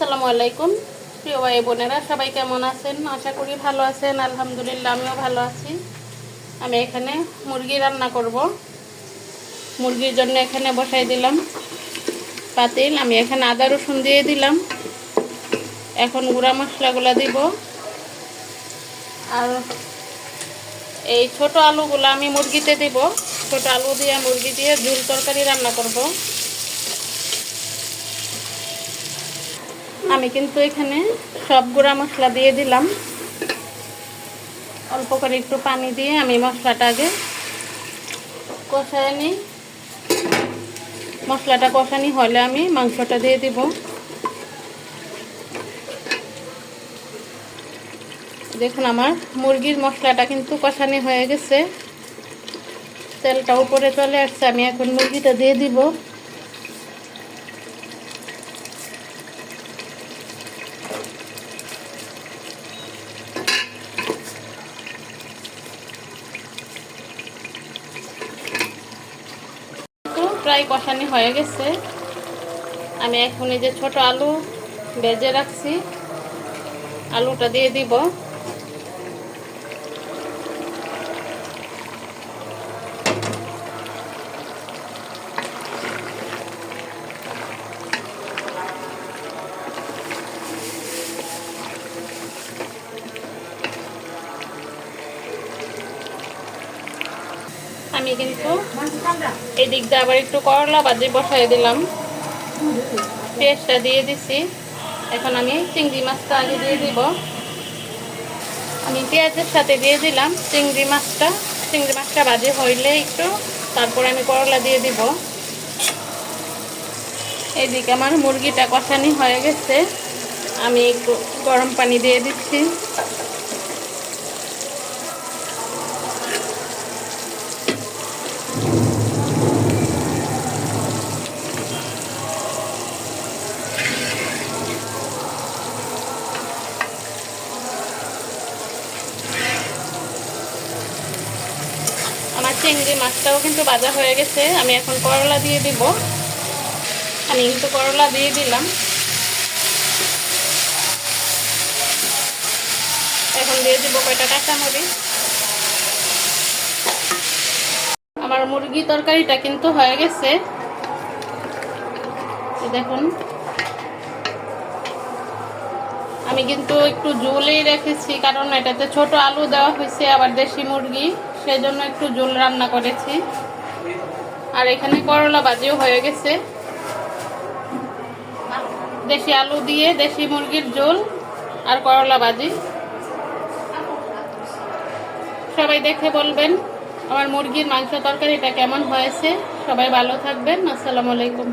আসসালামু আলাইকুম। প্রিয় ভাই বোনেরা, সবাই কেমন আছেন? আশা করি ভালো আছেন, আলহামদুলিল্লাহ, আমিও ভালো আছি। আমি এখানে মুরগি রান্না করব। মুরগির জন্য এখানে বসাই দিলাম পাতিল। আমি এখানে আদা, রসুন দিয়ে দিলাম। এখন গুঁড়া মশলাগুলো দিব। আর এই ছোট আলুগুলো আমি মুরগিতে দিব। ছোট আলু দিয়ে মুরগি দিয়ে ঝুল তরকারি রান্না করব। আমি কিন্তু এখানে সব গুঁড়া মশলা দিয়ে দিলাম। অল্প করে একটু পানি দিয়ে আমি মশলাটা আগে কষায় নিই। মশলাটা কষানি হলে আমি মাংসটা দিয়ে দিব। দেখুন আমার মুরগির মশলাটা কিন্তু কষানি হয়ে গেছে। তেলটা উপরে চলে আসছে, আমি এখন মুরগিটা দিয়ে দিব। প্রায় কষানি হয়ে গেছে। আমি এখন এই যে ছোট আলু বেজে রাখছি। আলুটা দিয়ে দিব। আমি কিন্তু এই দিক দিয়ে আবার একটু করলা ভাজি বসাই দিলাম। পেঁয়াজটা দিয়ে দিছি। এখন আমি চিংড়ি মাছটা আগে দিয়ে দিব। আমি পেঁয়াজের সাথে দিয়ে দিলাম চিংড়ি মাছটা। চিংড়ি মাছটা বাজে হইলে একটু, তারপরে আমি করলা দিয়ে দিব। এইদিকে আমার মুরগিটা কষানি হয়ে গেছে। আমি একটু গরম পানি দিয়ে দিচ্ছি। চিংড়ি মাছটাও কিন্তু ভাজা হয়ে গেছে। আমি এখন করলা দিয়ে দিব। আমি কিন্তু করলা দিয়ে দিলাম। এখন দিয়ে দিব কয়টা কাঁচামরিচ। আমার মুরগি তরকারিটা কিন্তু হয়ে গেছে। দেখুন। আমি কিন্তু একটু জুলেই রেখেছি, কারণ এটাতে ছোট আলু দেওয়া হয়েছে, আবার দেশি মুরগি। সেজন্য একটু জোল রান্না করেছি। আর এখানে করলা বাজিও হয়ে গেছে। দেশি আলু দিয়ে দেশি মুরগির ঝোল আর করলা বাজি সবাই দেখে বলবেন আমার মুরগির মাংস তরকারিটা কেমন হয়েছে। সবাই ভালো থাকবেন। আসসালামু আলাইকুম।